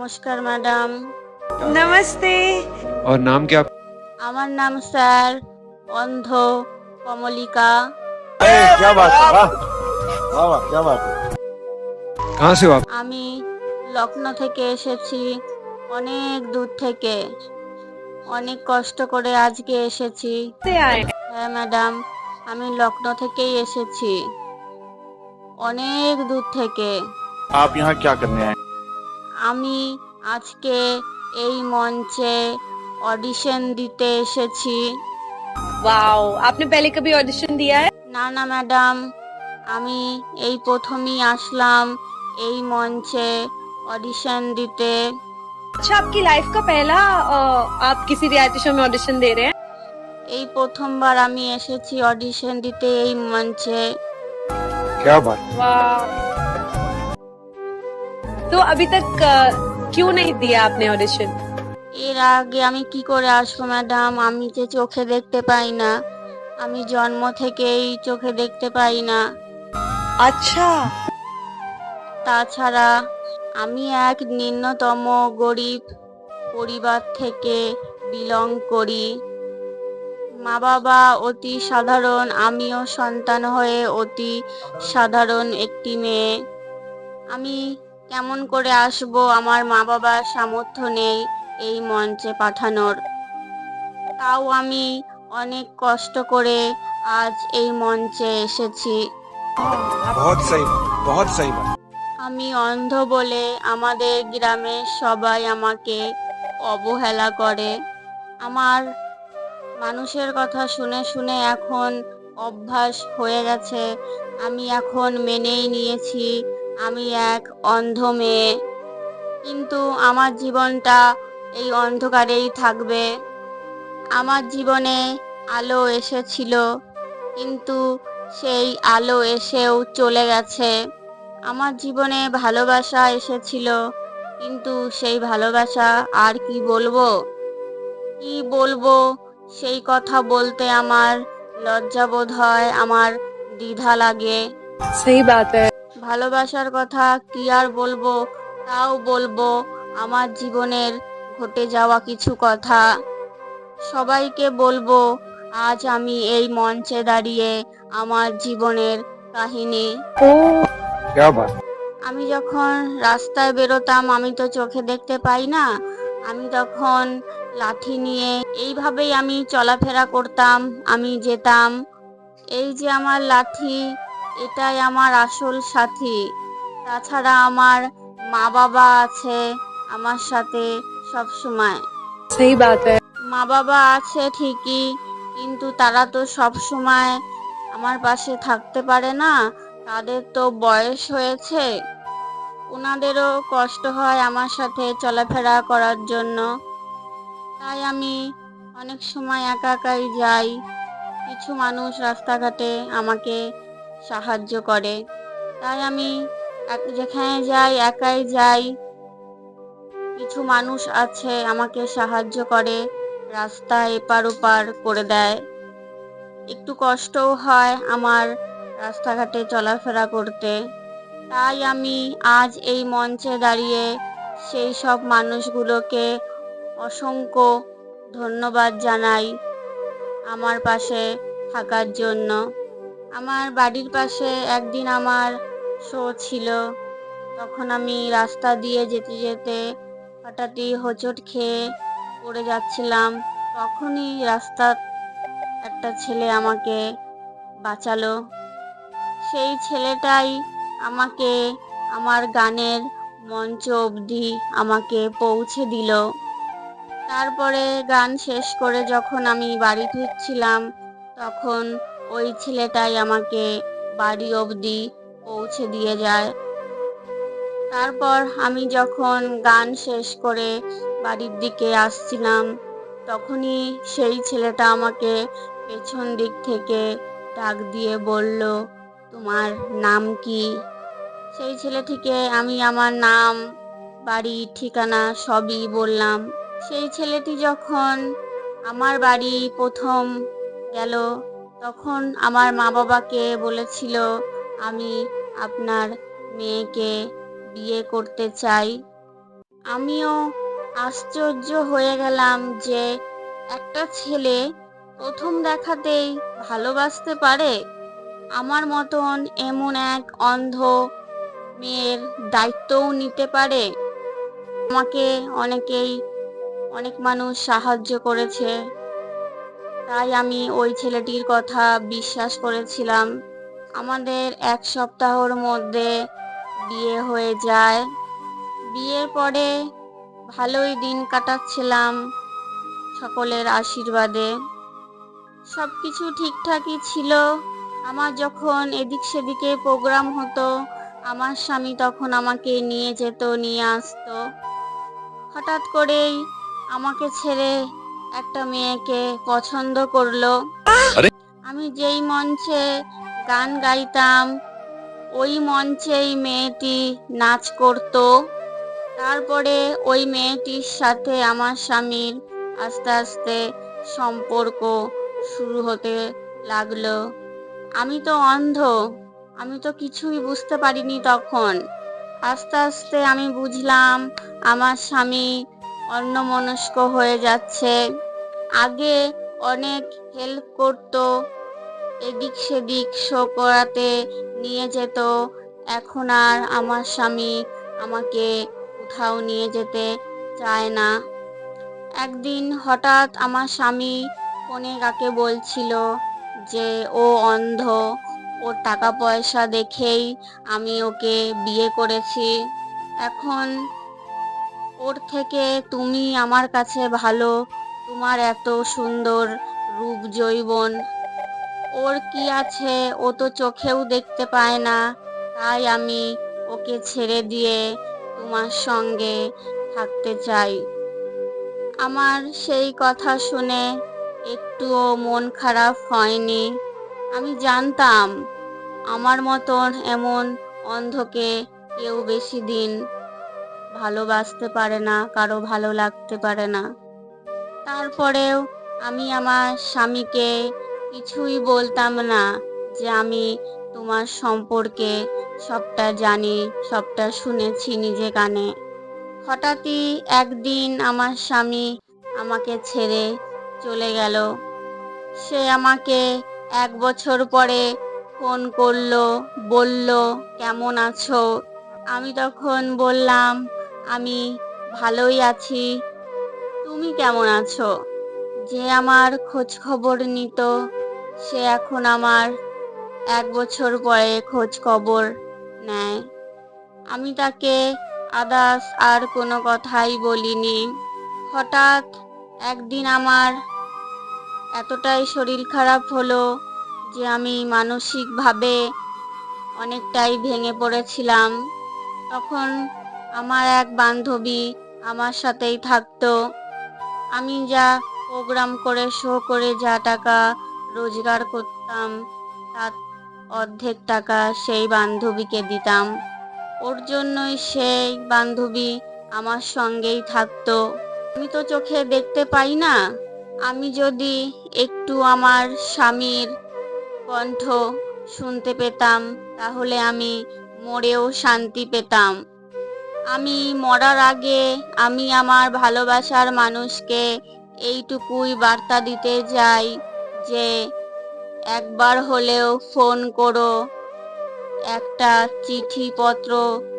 নমস্কার স্যার নমস্কার ম্যাডাম नमस्ते और नाम क्या আমার নাম স্যার অন্ধ কমলিকা अरे क्या बात है वाह वाह वाह क्या बात है कहाँ से हो आप আমি লখনৌ থেকে এসেছি অনেক দূর থেকে অনেক কষ্ট করে আজকে এসেছি से आए হ্যাঁ ম্যাডাম আমি লখনৌ থেকেই এসেছি অনেক দূর থেকে आप यहाँ क्या करने आए আমি আজকে এই মঞ্চে অডিশন দিতে এসেছি वाओ आपने पहले कभी ऑडिशन दिया है না না ম্যাডাম আমি এই প্রথমই আসলাম এই মঞ্চে অডিশন দিতে अच्छा आपकी लाइफ का पहला अ, आप किसी रियलिटी शो में ऑडिशन दे रहे हैं এই প্রথমবার আমি এসেছি অডিশন দিতে এই মঞ্চে क्या बात वाह तो अभी तक अ, क्यों नहीं दिया आपने ऑडिशन এর আগে আমি কি করে আসবো ম্যাডাম আমি যে চোখে দেখতে পাই না আমি জন্ম থেকেই চোখে দেখতে পাই না अच्छा তাছাড়া আমি এক নিম্নতম গরিব পরিবার থেকে বিলং করি মা বাবা অতি সাধারণ আমিও সন্তান হয়ে অতি সাধারণ একটি মেয়ে আমি কেমন করে আসব? আমার মা বাবার সামর্থ্য নেই এই মঞ্চে পাঠানোর। তাও আমি অনেক কষ্ট করে আজ এই মঞ্চে এসেছি। আমি অন্ধ বলে আমাদের গ্রামের সবাই আমাকে অবহেলা করে। আমার মানুষের কথা শুনে শুনে এখন অভ্যাস হয়ে গেছে। আমি এখন মেনেই নিয়েছি আমি এক অন্ধ মেয়ে। কিন্তু আমার জীবনটা এই অন্ধকারেই থাকবে। আমার জীবনে আলো এসেছিল, কিন্তু সেই আলো এসেও চলে গেছে। আমার জীবনে ভালোবাসা এসেছিল, কিন্তু সেই ভালোবাসা আর কি বলব? কি বলব? সেই কথা বলতে আমার লজ্জাবোধ হয়, আমার দ্বিধা লাগে। সেই বাতে ভালোবাসার কথা কি আর বলব? তাও বলব, আমার জীবনের ঘটে যাওয়া কিছু কথা। সবাইকে বলব, আজ আমি এই মঞ্চে দাঁড়িয়ে আমার জীবনের কাহিনী। আমি যখন রাস্তায় বেরোতাম, আমি তো চোখে দেখতে পাই না। আমি তখন লাঠি নিয়ে এইভাবেই আমি চলাফেরা করতাম, আমি যেতাম। এই যে আমার লাঠি এটাই আমার আসল সাথী। তাছাড়া আমার মা বাবা আছে আমার সাথে সব সময় সেই মা বাবা আছে ঠিকই কিন্তু তারা তো সব সময় আমার পাশে থাকতে পারে না। তাদের তো বয়স হয়েছে। ওনাদেরও কষ্ট হয় আমার সাথে চলাফেরা করার জন্য। তাই আমি অনেক সময় একা একাই যাই। কিছু মানুষ রাস্তাঘাটে আমাকে সাহায্য করে। তাই আমি যেখানে যাই, একাই যাই। কিছু মানুষ আছে, আমাকে সাহায্য করে, রাস্তা এপার ওপার করে দেয়। একটু কষ্টও হয় আমার রাস্তাঘাটে চলাফেরা করতে। তাই আমি আজ এই মঞ্চে দাঁড়িয়ে সেই সব মানুষগুলোকে অসংখ্য ধন্যবাদ জানাই আমার পাশে থাকার জন্য। আমার বাড়ির পাশে একদিন আমার শো ছিল। তখন আমি রাস্তা দিয়ে যেতে যেতে হঠাৎই হোঁচট খেয়ে পড়ে যাচ্ছিলাম। তখনই রাস্তা একটা ছেলে আমাকে বাঁচালো। সেই ছেলেটাই আমাকে আমার গানের মঞ্চ অবধি আমাকে পৌঁছে দিল। তারপরে গান শেষ করে যখন আমি বাড়ি ফিরছিলাম, তখন ওই ছেলেটাই আমাকে বাড়ি অবধি পৌঁছে দিয়ে যায়। তারপর আমি যখন গান শেষ করে বাড়ির দিকে আসছিলাম, তখনই সেই ছেলেটা আমাকে পেছন দিক থেকে ডাক দিয়ে বলল, তোমার নাম কি? সেই ছেলেটিকে আমি আমার নাম, বাড়ি, ঠিকানা সবই বললাম। সেই ছেলেটি যখন আমার বাড়ি প্রথম গেল তখন আমার মা বাবাকে বলেছিল, আমি আপনার মেয়েকে বিয়ে করতে চাই। আমিও আশ্চর্য হয়ে গেলাম যে একটা ছেলে প্রথম দেখাতেই ভালোবাসতে পারে। আমার মতন এমন এক অন্ধ মেয়ের দায়িত্বও নিতে পারে। আমাকে অনেকেই অনেক মানুষ সাহায্য করেছে। তাই আমি ওই ছেলেটির কথা বিশ্বাস করেছিলাম। আমাদের এক সপ্তাহর মধ্যে বিয়ে হয়ে যায়। বিয়ের পরে ভালোই দিন কাটাচ্ছিলাম সকলের আশীর্বাদে। সব কিছু ঠিকঠাকই ছিল। আমার যখন এদিক সেদিকে প্রোগ্রাম হতো, আমার স্বামী তখন আমাকে নিয়ে যেত, নিয়ে আসতো। হঠাৎ করেই আমাকে ছেড়ে একটা মেয়েকে পছন্দ করল। আমি যেই মঞ্চে গান গাইতাম ওই মঞ্চেই মেয়েটি নাচ করত। তারপরে ওই মেয়েটির সাথে আমার স্বামীর আস্তে আস্তে সম্পর্ক শুরু হতে লাগল। আমি তো অন্ধ আমি তো কিছুই বুঝতে পারিনি তখন। আস্তে আস্তে আমি বুঝলাম আমার স্বামী অন্যমনস্ক হয়ে যাচ্ছে। আগে অনেক হেল্প করতো, এদিক সেদিক শো করাতে নিয়ে যেত। এখন আর আমার স্বামী আমাকে কোথাও নিয়ে যেতে চায় না। একদিন হঠাৎ আমার স্বামী ফোনে কাকে বলছিল যে, ও অন্ধ, ওর টাকা পয়সা দেখেই আমি ওকে বিয়ে করেছি। এখন ওর থেকে তুমি আমার কাছে ভালো, তোমার এত সুন্দর রূপ জৈবন ওর কি আছে ও তো চোখেও দেখতে পায় না, তাই আমি ওকে ছেড়ে দিয়ে তোমার সঙ্গে থাকতে চাই। আমার সেই কথা শুনে একটুও মন খারাপ হয়নি। আমি জানতাম, আমার মতন এমন অন্ধকে কেউ বেশি দিন ভালোবাসতে পারে না, কারও ভালো লাগতে পারে না। তারপরেও আমি আমার স্বামীকে কিছুই বলতাম না যে আমি তোমার সম্পর্কে সবটা জানি, সবটা শুনেছি নিজে কানে। হঠাৎই একদিন আমার স্বামী আমাকে ছেড়ে চলে গেল। সে আমাকে এক বছর পরে ফোন করল, বলল, কেমন আছো? আমি তখন বললাম আমি ভালোই আছি। তুমি কেমন আছো? যে আমার খোঁজ খবর নিত, সে এখন আমার এক বছর পরে খোঁজ খবর নেয়। আমি তাকে আদার্স আর কোনো কথাই বলিনি। হঠাৎ একদিন আমার এতটাই শরীর খারাপ হলো যে আমি মানসিকভাবে অনেকটাই ভেঙে পড়েছিলাম। তখন আমার এক বান্ধবী আমার সাথেই থাকতো। আমি যা প্রোগ্রাম করে শো করে যা টাকা রোজগার করতাম, তার অর্ধেক টাকা সেই বান্ধবীকে দিতাম। ওর জন্যই সেই বান্ধবী আমার সঙ্গেই থাকতো। আমি তো চোখে দেখতে পাই না। আমি যদি একটু আমার স্বামীর কণ্ঠ শুনতে পেতাম, তাহলে আমি মরেও শান্তি পেতাম। আমি মরার আগে আমি আমার ভালোবাসার মানুষকে এইটুকুই বার্তা দিতে যাই যে একবার হলেও ফোন করো, একটা চিঠিপত্র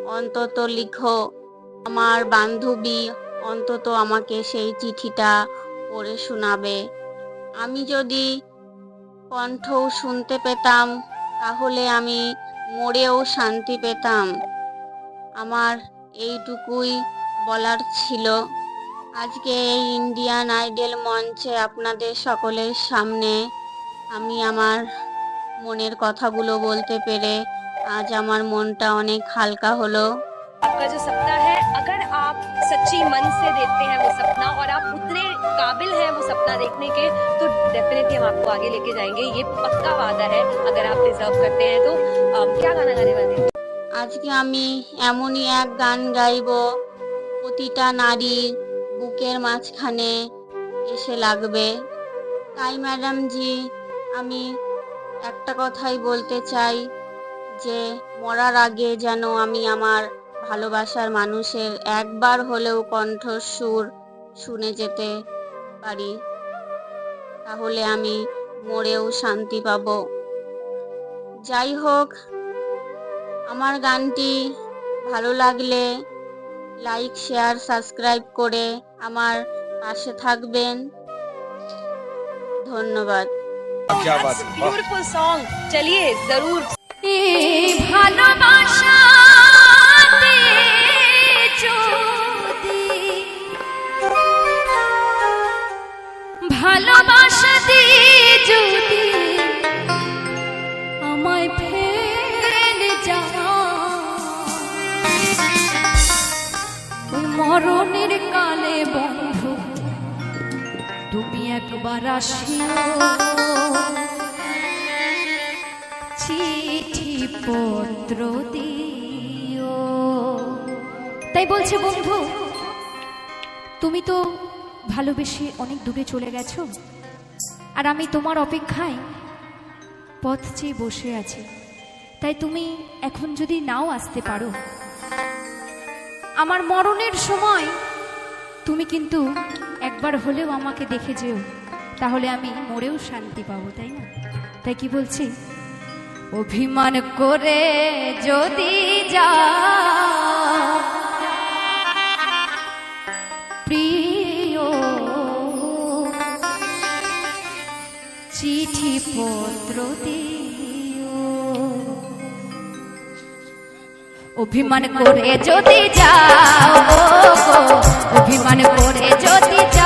অন্তত লিখো। আমার বান্ধবী অন্তত আমাকে সেই চিঠিটা পড়ে শোনাবে। আমি যদি কণ্ঠ শুনতে পেতাম, তাহলে আমি মরেও শান্তি পেতাম। আমার এইটুকুই বলার ছিল আজকে এই ইন্ডিয়ান আইডল মঞ্চে আপনাদের সকলের সামনে আমি আমার মনের কথাগুলো বলতে পেরে আজ আমার মনটা অনেক হালকা হলো आपका जो सपना है अगर आप सच्ची मन से देखते हैं वो सपना और आप उतने काबिल हैं वो सपना देखने के तो डेफिनेटली हम आपको आगे लेके जाएंगे ये पक्का वादा है अगर आप डिजर्व करते हैं तो अम, क्या गाना गाने वाले हैं আজকে আমি এমনই এক গান গাইব, প্রতিটা নারীর বুকের মাঝখানে এসে লাগবে। তাই ম্যাডাম জি, আমি একটা কথাই বলতে চাই যে, মরার আগে যেন আমি আমার ভালোবাসার মানুষের একবার হলেও কণ্ঠস্বর শুনে যেতে পারি, তাহলে আমি মরেও শান্তি পাব। যাই হোক আমার গানটি ভালো লাগলে লাইক শেয়ার সাবস্ক্রাইব করে আমার পাশে থাকবেন। ধন্যবাদ। ভালোবাস মরণের কালে বন্ধু, তুমি একবার আসিও। চিঠি পত্র দিও। তাই বলছে, বন্ধু, তুমি তো ভালোবেসে অনেক দূরে চলে গেছো, আর আমি তোমার অপেক্ষায় পথ চেয়ে বসে আছি। তাই তুমি এখন যদি নাও আসতে পারো আমার মরণের সময়। তুমি কিন্তু একবার হলেও আমাকে দেখে যেও। তাহলে আমি মরেও শান্তি পাবো, তাই না? তাই কি বলছি? অভিমান করে যদি যা প্রিয় চিঠি পত্র অভিমান করে যদি যাও অভিমান করে যদি যাও।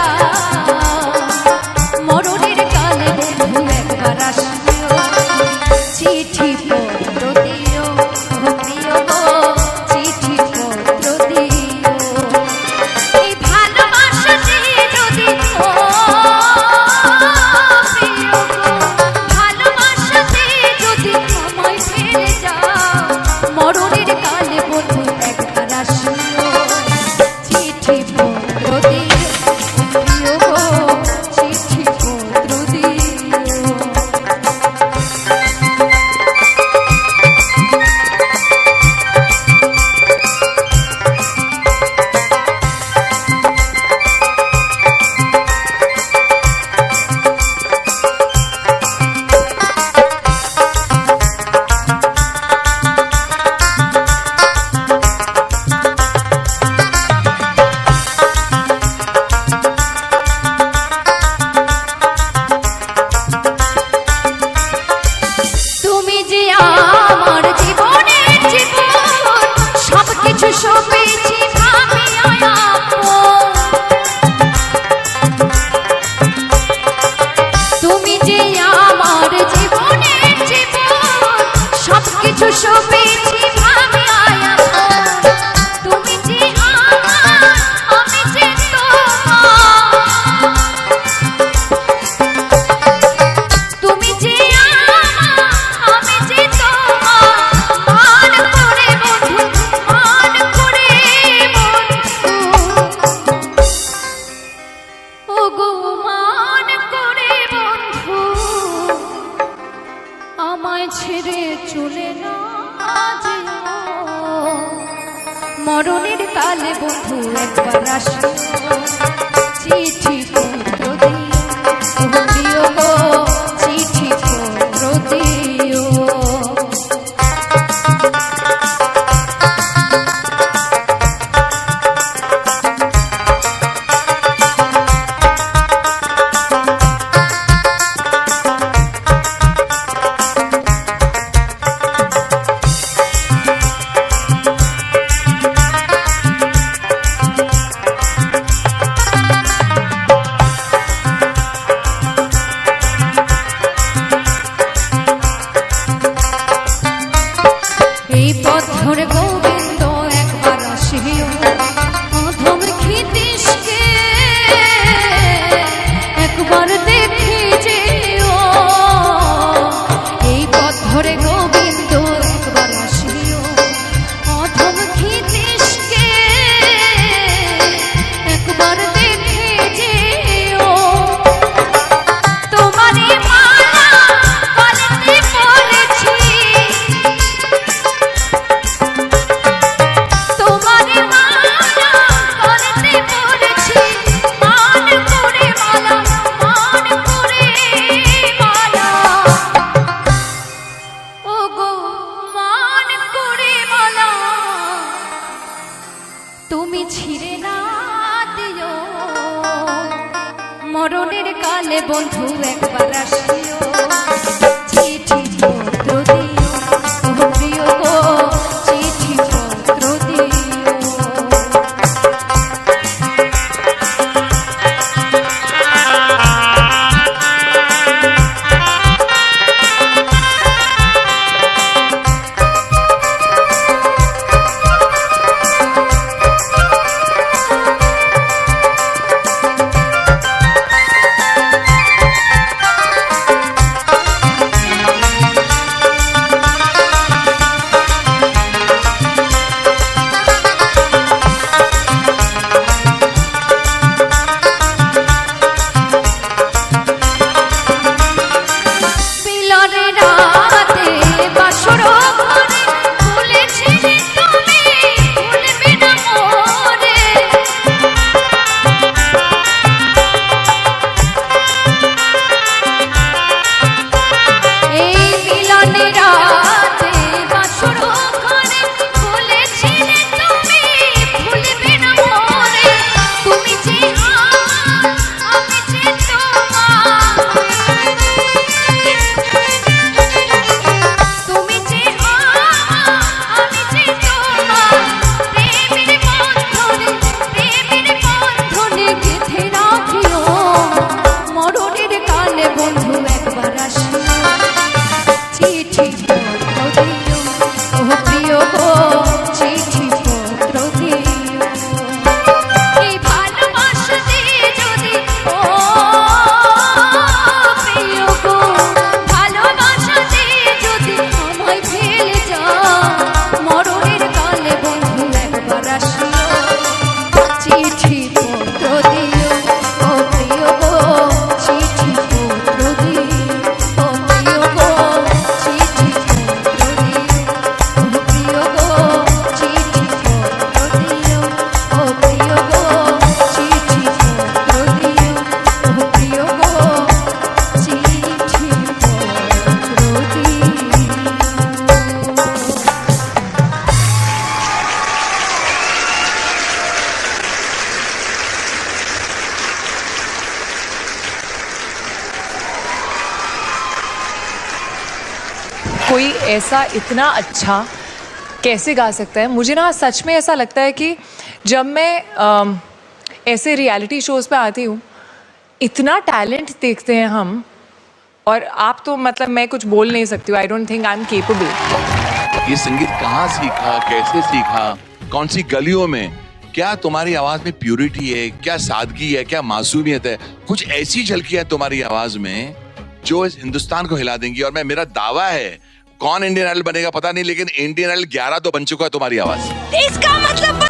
সবকিছু সপেছি कोई ऐसा इतना अच्छा कैसे गा सकता है? मुझे ना सच में ऐसा लगता है कि जब मैं अम, ऐसे रियलिटी शोज़ पे आती हूँ इतना टैलेंट देखते हैं हम और आप तो मतलब मैं कुछ बोल नहीं सकती हूँ I don't think I am capable ये संगीत कहाँ सीखा कैसे सीखा कौन सी गलियों में? क्या तुम्हारी आवाज़ में प्यूरिटी है? क्या सादगी है? क्या मासूमियत है? कुछ ऐसी झलकियाँ तुम्हारी आवाज़ में जो इस हिंदुस्तान को हिला देंगी और मैं मेरा दावा है कौन इंडियन आइडल बनेगा पता नहीं, लेकिन इंडियन आइडल 11 तो बन चुका है तुम्हारी आवाज़। इसका मतलब